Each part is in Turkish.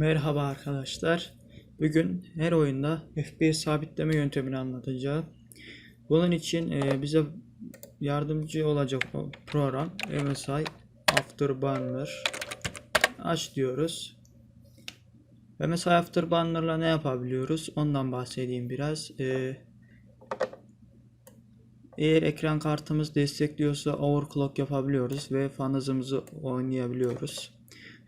Merhaba arkadaşlar. Bugün her oyunda FPS sabitleme yöntemini anlatacağım. Bunun için e, bize yardımcı olacak program MSI Afterburner aç diyoruz. MSI Afterburner'la ne yapabiliyoruz? Ondan bahsedeyim biraz. E, eğer ekran kartımız destekliyorsa overclock yapabiliyoruz ve fan hızımızı oynayabiliyoruz.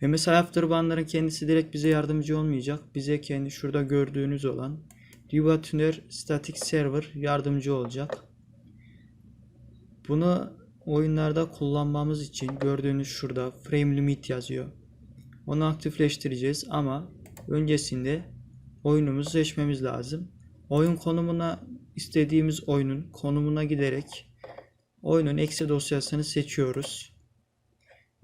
Ve mesela Afterburner'ın kendisi direkt bize yardımcı olmayacak. Bize kendi şurada gördüğünüz olan Riva Tuner Static Server yardımcı olacak. Bunu oyunlarda kullanmamız için gördüğünüz şurada frame limit yazıyor. Onu aktifleştireceğiz ama öncesinde oyunumuzu seçmemiz lazım. Oyun konumuna istediğimiz oyunun konumuna giderek oyunun exe dosyasını seçiyoruz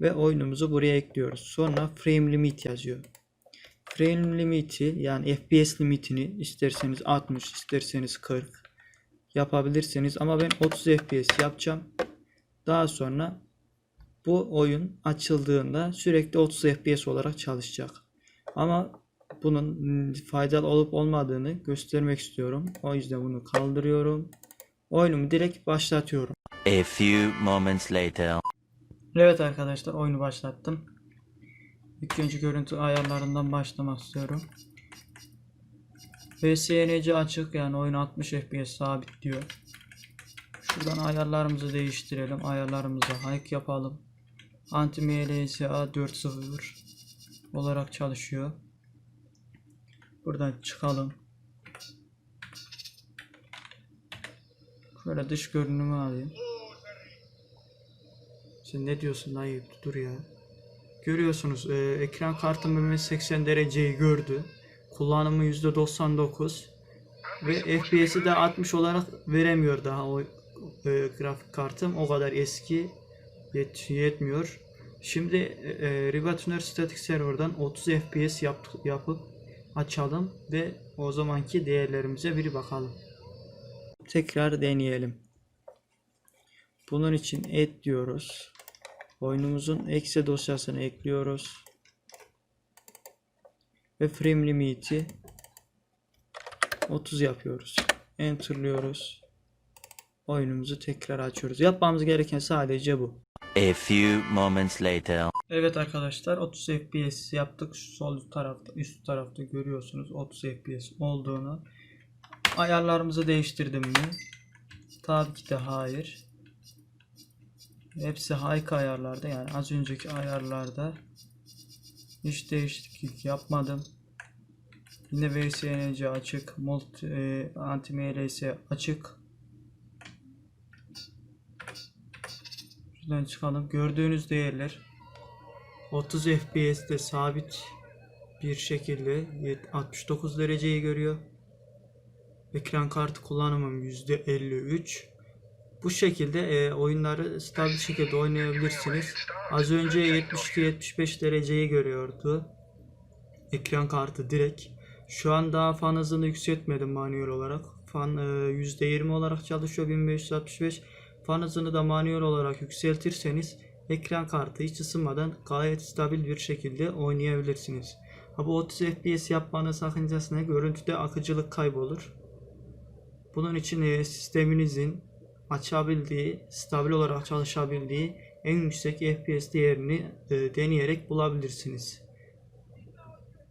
ve oyunumuzu buraya ekliyoruz. Sonra frame limit yazıyor. Frame limiti yani FPS limitini isterseniz 60 isterseniz 40 yapabilirsiniz ama ben 30 FPS yapacağım. Daha sonra bu oyun açıldığında sürekli 30 FPS olarak çalışacak. Ama bunun faydalı olup olmadığını göstermek istiyorum. O yüzden bunu kaldırıyorum. Oyunumu direkt başlatıyorum. A few moments later. Evet arkadaşlar oyunu başlattım. İlk önce görüntü ayarlarından başlamak istiyorum. VSNC açık yani oyun 60 FPS sabit diyor. Şuradan ayarlarımızı değiştirelim. Ayarlarımızı hike yapalım. Anti MLSA 4.0 olarak çalışıyor. Buradan çıkalım. Şöyle dış görünümü alayım. Sen ne diyorsun dayı? Dur ya. Görüyorsunuz e, ekran kartım Mehmet 80 dereceyi gördü. Kullanımı %99 ve FPS'i de 60 olarak veremiyor daha o e, grafik kartım. O kadar eski yet, yetmiyor. Şimdi e, e, Riva Tuner Static Server'dan 30 FPS yap, yapıp açalım ve o zamanki değerlerimize bir bakalım. Tekrar deneyelim. Bunun için add diyoruz. Oyunumuzun exe dosyasını ekliyoruz. Ve frame limiti 30 yapıyoruz. Enter'lıyoruz. Oyunumuzu tekrar açıyoruz. Yapmamız gereken sadece bu. A few moments later. Evet arkadaşlar 30 FPS yaptık. Şu sol tarafta üst tarafta görüyorsunuz 30 FPS olduğunu. Ayarlarımızı değiştirdim mi? Tabii ki de hayır. Hepsi high ayarlarda yani az önceki ayarlarda hiç değişiklik yapmadım. Yine VSNC açık, multi, e, anti MLS açık. Şuradan çıkalım. Gördüğünüz değerler 30 FPS'te sabit bir şekilde yet- 69 dereceyi görüyor. Ekran kartı kullanımım %53. Bu şekilde e, oyunları stabil şekilde oynayabilirsiniz. Az önce 72-75 dereceyi görüyordu. Ekran kartı direkt. Şu an daha fan hızını yükseltmedim manuel olarak. Fan e, %20 olarak çalışıyor 1565. Fan hızını da manuel olarak yükseltirseniz ekran kartı hiç ısınmadan gayet stabil bir şekilde oynayabilirsiniz. Ha bu 30 FPS yapmanın sakıncası ne? Görüntüde akıcılık kaybolur. Bunun için e, sisteminizin açabildiği, stabil olarak çalışabildiği en yüksek FPS değerini e, deneyerek bulabilirsiniz.